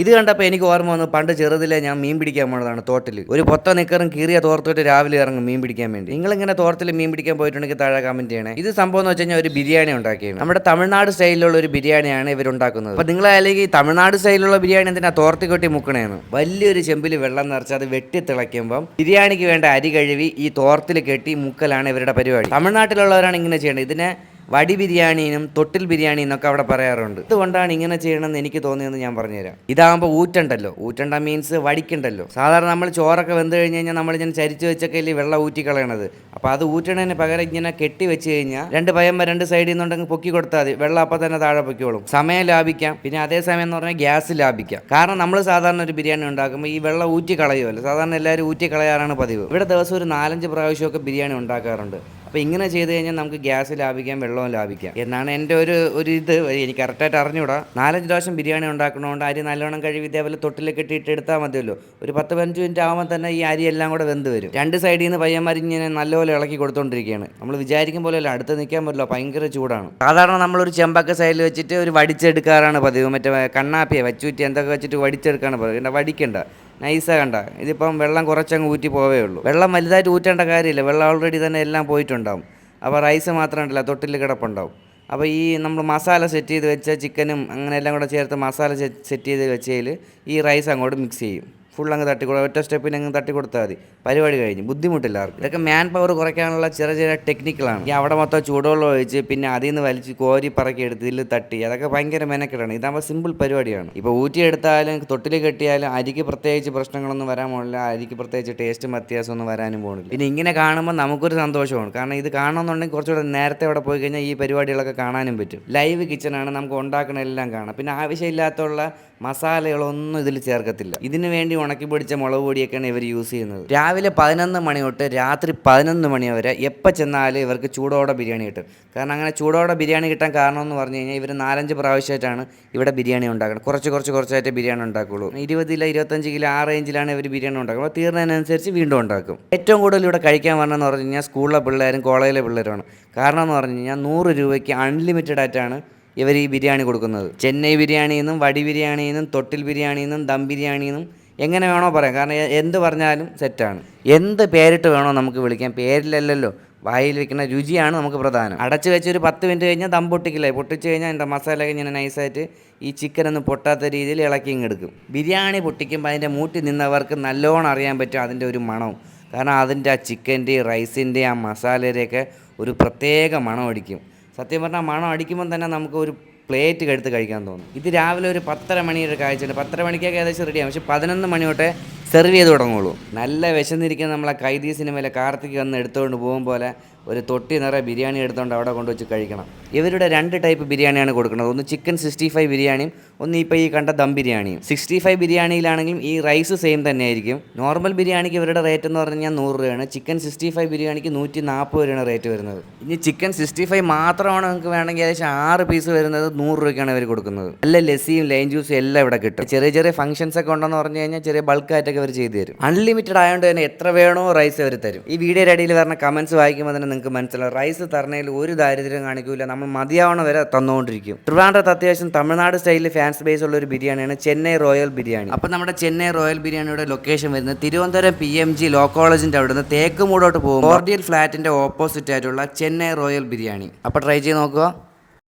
ഇത് കണ്ടപ്പോൾ എനിക്ക് ഓർമ്മ വന്നു പണ്ട് ചെറുതിലെ ഞാൻ മീൻ പിടിക്കാൻ പോണതാണ് തോട്ടിൽ ഒരു പൊത്ത നിക്കറും കീറിയ തോർത്തോട്ട് രാവിലെ ഇറങ്ങും മീൻ പിടിക്കാൻ വേണ്ടി. നിങ്ങളിങ്ങനെ തോർത്തിൽ മീൻ പിടിക്കാൻ പോയിട്ടുണ്ടെങ്കിൽ താഴെ കമന്റ് ചെയ്യണേ. ഇത് സംഭവം എന്ന് വെച്ച് കഴിഞ്ഞാൽ ഒരു ബിരിയാണി ഉണ്ടാക്കിയാണ് നമ്മുടെ തമിഴ്നാട് സ്റ്റൈലിലുള്ള ഒരു ബിരിയാണിയാണ് ഇവർ ഉണ്ടാക്കുന്നത് അപ്പോൾ നിങ്ങൾ അല്ലെങ്കിൽ തമിഴ്നാട് സ്റ്റൈലിലുള്ള ബിരിയാണി എന്തിനാ തോർത്തി കൊട്ടി മുക്കണേന്ന്? വലിയൊരു ചെമ്പിൽ വെള്ളം നിറച്ച് അത് വെട്ടി തിളയ്ക്കുമ്പം ബിരിയാണിക്ക് വേണ്ട അരി കഴുകി ഈ തോർത്തിൽ കെട്ടി മുക്കലാണ് ഇവരുടെ പരിപാടി. തമിഴ്നാട്ടിലുള്ളവരാണ് ഇങ്ങനെ ചെയ്യേണ്ടത് ഇതിനെ വടി ബിരിയാണിനും തൊട്ടിൽ ബിരിയാണി എന്നൊക്കെ അവിടെ പറയാറുണ്ട്. അതുകൊണ്ടാണ് ഇങ്ങനെ ചെയ്യണമെന്ന് എനിക്ക് തോന്നിയെന്ന് ഞാൻ പറഞ്ഞുതരാം. ഇതാകുമ്പോൾ ഊറ്റണ്ടല്ലോ. ഊറ്റണ്ട മീൻസ് വടിക്കണ്ടല്ലോ. സാധാരണ നമ്മൾ ചോറൊക്കെ വെന്ത് കഴിഞ്ഞ് കഴിഞ്ഞാൽ നമ്മൾ ഇങ്ങനെ ചരിച്ച് വെച്ചൊക്കെ വെള്ളം ഊറ്റി കളയണത്. അപ്പോൾ അത് ഊറ്റണതിന് പകരം ഇങ്ങനെ കെട്ടി വെച്ച് കഴിഞ്ഞാൽ രണ്ട് പയമ്പ രണ്ട് സൈഡിൽ നിന്നുണ്ടെങ്കിൽ പൊക്കി കൊടുത്താൽ മതി. വെള്ളം അപ്പം തന്നെ താഴെ പൊക്കിയോളും സമയം ലാഭിക്കാം. പിന്നെ അതേ സമയം എന്ന് പറഞ്ഞാൽ ഗ്യാസ് ലാഭിക്കാം. കാരണം നമ്മൾ സാധാരണ ഒരു ബിരിയാണി ഉണ്ടാക്കുമ്പോൾ ഈ വെള്ളം ഊറ്റി കളയുമല്ലോ സാധാരണ എല്ലാവരും ഊറ്റി കളയാറാണ് പതിവ്. ഇവിടെ ദിവസം ഒരു നാലഞ്ച് പ്രാവശ്യമൊക്കെ ബിരിയാണി ഉണ്ടാക്കാറുണ്ട്. അപ്പോൾ ഇങ്ങനെ ചെയ്ത് കഴിഞ്ഞാൽ നമുക്ക് ഗ്യാസ് ലാഭിക്കാം വെള്ളവും ലാഭിക്കാം. എന്നാണ് എന്റെ ഒരു ഒരു ഇത്. എനിക്ക് കറക്റ്റായിട്ട് അറിഞ്ഞൂടാ. നാലഞ്ച് ദിവസം ബിരിയാണി ഉണ്ടാക്കണോണ്ട് അരി നല്ലോണം കഴുകി ഇതേപോലെ തൊട്ടിലൊക്കെ ഇട്ടിട്ട് എടുത്താൽ മതിയല്ലോ. ഒരു പത്ത് പതിനഞ്ച് മിനിറ്റ് ആകുമ്പോൾ തന്നെ ഈ അരി എല്ലാം കൂടെ വെന്ത് വരും. രണ്ട് സൈഡിൽ നിന്ന് പയ്യന്മാർ ഇങ്ങനെ നല്ലപോലെ ഇളക്കി കൊടുത്തോണ്ടിരിക്കുകയാണ് നമ്മൾ വിചാരിക്കും പോലെയല്ല അടുത്ത് നിൽക്കാൻ പറ്റില്ല ഭയങ്കര ചൂടാണ്. സാധാരണ നമ്മളൊരു ചെമ്പക്ക സൈഡിൽ വെച്ചിട്ട് ഒരു വടിച്ചെടുക്കാറാണ് പതിവ്. മറ്റേ കണ്ണാപ്പിയെ വച്ചൂറ്റി എന്തൊക്കെ വെച്ചിട്ട് വടിച്ചെടുക്കാണ് പതിവ്. കണ്ട വടിക്കണ്ട. നൈസാ കണ്ട. ഇതിപ്പം വെള്ളം കുറച്ചങ്ങ് ഊറ്റി പോവേ ഉള്ളൂ. വെള്ളം വലുതായിട്ട് ഊറ്റേണ്ട കാര്യമില്ല. വെള്ളം ഓൾറെഡി തന്നെ എല്ലാം പോയിട്ടുണ്ടാവും. അപ്പോൾ റൈസ് മാത്രം ഉണ്ടല്ല തൊട്ടിൽ കിടപ്പുണ്ടാവും. അപ്പോൾ ഈ നമ്മൾ മസാല സെറ്റ് ചെയ്ത് വെച്ച ചിക്കനും അങ്ങനെ എല്ലാം കൂടെ ചേർത്ത് മസാല സെറ്റ് ചെയ്ത് വെച്ചതിൽ ഈ റൈസ് അങ്ങോട്ട് മിക്സ് ചെയ്യും. ഫുൾ അങ്ങ് തട്ടിക്കൊടു ഒറ്റ സ്റ്റെപ്പിന് അങ്ങ് തട്ടി കൊടുത്താൽ മതി. പരിപാടി കഴിഞ്ഞ്. ബുദ്ധിമുട്ടില്ല ആർക്കും. ഇതൊക്കെ മാൻ പവർ കുറയ്ക്കാനുള്ള ചെറിയ ചെറിയ ടെക്നിക്കലാണ് ഈ അവിടെ മൊത്തം ചൂടുവെള്ളം ഒഴിച്ച് പിന്നെ അതിൽ നിന്ന് വലിച്ച് കോരി പറക്കി എടുത്ത് ഇതിൽ തട്ടി. അതൊക്കെ ഭയങ്കര മെനക്കെടാണ്. ഇതാകുമ്പോൾ സിമ്പിൾ പരിപാടിയാണ്. ഇപ്പോൾ ഊറ്റിയെടുത്താലും തൊട്ടിൽ കെട്ടിയാലും അരിക്ക് പ്രത്യേകിച്ച് പ്രശ്നങ്ങളൊന്നും വരാൻ പോകില്ല അരിക്ക് പ്രത്യേകിച്ച് ടേസ്റ്റും വ്യത്യാസമൊന്നും വരാനും പോകുന്നില്ല പിന്നെ ഇങ്ങനെ കാണുമ്പോൾ നമുക്കൊരു സന്തോഷമാണ്. കാരണം ഇത് കാണണമെന്നുണ്ടെങ്കിൽ കുറച്ചുകൂടെ നേരത്തെ അവിടെ പോയി കഴിഞ്ഞാൽ ഈ പരിപാടികളൊക്കെ കാണാനും പറ്റും. ലൈവ് കിച്ചണാണ് നമുക്ക് ഉണ്ടാക്കണ എല്ലാം കാണാം. പിന്നെ ആവശ്യമില്ലാത്തുള്ള മസാലകളൊന്നും ഇതിൽ ചേർക്കത്തില്ല. ഇതിനു വേണ്ടി ഉണക്കി പിടിച്ച മുളക് പൊടിയൊക്കെയാണ് ഇവർ യൂസ് ചെയ്യുന്നത്. രാവിലെ പതിനൊന്ന് മണി തൊട്ട് രാത്രി പതിനൊന്ന് മണി വരെ എപ്പോൾ ചെന്നാലും ഇവർക്ക് ചൂടോടെ ബിരിയാണി കിട്ടും. കാരണം അങ്ങനെ ചൂടോടെ ബിരിയാണി കിട്ടാൻ കാരണം എന്ന് പറഞ്ഞു കഴിഞ്ഞാൽ ഇവർ നാലഞ്ച് പ്രാവശ്യമായിട്ടാണ് ഇവിടെ ബിരിയാണി ഉണ്ടാക്കുന്നത് കുറച്ച് കുറച്ച് കുറച്ചായിട്ട് ബിരിയാണി ഉണ്ടാക്കുള്ളൂ. ഇരുപത് കിലോ ഇരുപത്തഞ്ച് കിലോ ആ റേഞ്ചിലാണ് ഇവർ ബിരിയാണി ഉണ്ടാക്കുക അപ്പോൾ തീർന്നതിനനുസരിച്ച് വീണ്ടും ഉണ്ടാക്കും. ഏറ്റവും കൂടുതൽ ഇവിടെ കഴിക്കാൻ വരണമെന്ന് പറഞ്ഞു കഴിഞ്ഞാൽ സ്കൂളിലെ പിള്ളേരും കോളേജിലെ പിള്ളേരുമാണ്. കാരണം എന്ന് പറഞ്ഞു കഴിഞ്ഞാൽ നൂറ് രൂപയ്ക്ക് അൺലിമിറ്റഡ് ആയിട്ടാണ് ഇവർ ഈ ബിരിയാണി കൊടുക്കുന്നത്. ചെന്നൈ ബിരിയാണിയിൽ നിന്നും വടി ബിരിയാണിയിൽ നിന്നും തൊട്ടിൽ ബിരിയാണിയിൽ നിന്നും ദം ബിരിയാണിയിൽ നിന്നും എങ്ങനെ വേണോ പറയാം. കാരണം എന്ത് പറഞ്ഞാലും സെറ്റാണ്. എന്ത് പേരിട്ട് വേണോ നമുക്ക് വിളിക്കാം. പേരിലല്ലല്ലോ. വായിൽ വെക്കുന്ന രുചിയാണ് നമുക്ക് പ്രധാനം. അടച്ച് വെച്ച് ഒരു പത്ത് മിനിറ്റ് കഴിഞ്ഞാൽ ദം പൊട്ടിക്കില്ലേ? പൊട്ടിച്ച് കഴിഞ്ഞാൽ എന്റെ മസാലയൊക്കെ ഇങ്ങനെ നൈസായിട്ട് ഈ ചിക്കൻ ഒന്നും പൊട്ടാത്ത രീതിയിൽ ഇളക്കി ഇങ്ങെടുക്കും ബിരിയാണി പൊട്ടിക്കുമ്പോൾ അതിന്റെ മൂട്ടി നിന്നവർക്ക് നല്ലോണം അറിയാൻ പറ്റും അതിന്റെ ഒരു മണവും. കാരണം അതിന്റെ ആ ചിക്കന്റെ റൈസിന്റെ ആ മസാലയുടെയൊക്കെ ഒരു പ്രത്യേക മണം അടിക്കും സത്യം പറഞ്ഞാൽ മണം അടിക്കുമ്പോൾ തന്നെ നമുക്ക് ഒരു പ്ലേറ്റ് എടുത്ത് കഴിക്കാൻ തോന്നും ഇത് രാവിലെ ഒരു പത്തര മണിയുടെ കാഴ്ചയുണ്ട് പത്തര മണിക്കൊക്കെ ഏകദേശം റെഡിയാകും പക്ഷേ പതിനൊന്ന് മണി തൊട്ടേ സെർവ് ചെയ്ത് തുടങ്ങുള്ളൂ. നല്ല വിശന്നിരിക്കുന്ന നമ്മളെ കൈദി സിനിമയിലെ കാർത്തിക് വന്ന് എടുത്തുകൊണ്ട് പോകും പോലെ ഒരു തൊട്ടി നിറയെ ബിരിയാണി എടുത്തുകൊണ്ട് അവിടെ കൊണ്ടുവച്ച് കഴിക്കണം. ഇവരുടെ രണ്ട് ടൈപ്പ് ബിരിയാണിയാണ് കൊടുക്കുന്നത്. ഒന്ന് ചിക്കൻ സിക്സ്റ്റി ഫൈവ് ബിരിയാണിയും ഒന്ന് ഇപ്പോൾ ഈ കണ്ട ദം ബിരിയാണിയും. സിക്സ്റ്റി ഫൈവ് ബിരിയാണിയിലാണെങ്കിലും ഈ റൈസ് സെയിം തന്നെയായിരിക്കും. നോർമൽ ബിരിയാണിക്ക് ഇവരുടെ റേറ്റ് എന്ന് പറഞ്ഞാൽ നൂറ് രൂപയാണ്. ചിക്കൻ സിക്സ്റ്റി ഫൈവ് ബിരിയാണിക്ക് നൂറ്റി നാൽപ്പത് രൂപയാണ് റേറ്റ് വരുന്നത്. ഇനി ചിക്കൻ സിക്സ്റ്റി ഫൈവ് മാത്രമാണ് നിങ്ങൾക്ക് വേണമെങ്കിൽ ഏകദേശം ആറ് പീസ് വരുന്നത് നൂറ് രൂപയ്ക്കാണ് ഇവർ കൊടുക്കുന്നത്. നല്ല ലസ്സിയും ലൈൻ ജ്യൂസും എല്ലാം ഇവിടെ കിട്ടും. ചെറിയ ചെറിയ ഫംഗ്ഷൻസ് ഒക്കെ ഉണ്ടെന്ന് പറഞ്ഞു കഴിഞ്ഞാൽ ചെറിയ ബൾക്കായിട്ടൊക്കെ അവർ ചെയ്തു തരും. അൺലിമിറ്റഡ് ആയതുകൊണ്ട് തന്നെ എത്ര വേണോ റൈസ് അവർ തരും. ഈ വീഡിയോയുടെ അടിയിൽ വരുന്ന കമൻസ് വായിക്കുമ്പോൾ തന്നെ നിങ്ങൾക്ക് മനസ്സിലാവും. റൈസ് തരണയിൽ ഒരു ദാരിദ്ര്യം കാണിക്കില്ല നമ്മൾ മതിയാവണ വരെ തന്നുകൊണ്ടിരിക്കും ട്രിവാൻഡ്രത്ത് അത്യാവശ്യം തമിഴ്നാട് സ്റ്റൈലിൽ ഫാൻസ് ബേസ് ഉള്ള ഒരു ബിരിയാണിയാണ് ചെന്നൈ റോയൽ ബിരിയാണി. അപ്പോൾ നമ്മുടെ ചെന്നൈ റോയൽ ബിരിയാണിയുടെ ലൊക്കേഷൻ വരുന്നത് Thiruvananthapuram P M G law കോളേജിന്റെ അവിടുന്ന് തേക്കുമൂടോട്ട് പോകും ഓർഡിയൽ ഫ്ലാറ്റിന്റെ ഓപ്പോസിറ്റ് ആയിട്ടുള്ള ചെന്നൈ റോയൽ ബിരിയാണി. അപ്പോൾ ട്രൈ ചെയ്ത് നോക്കുക.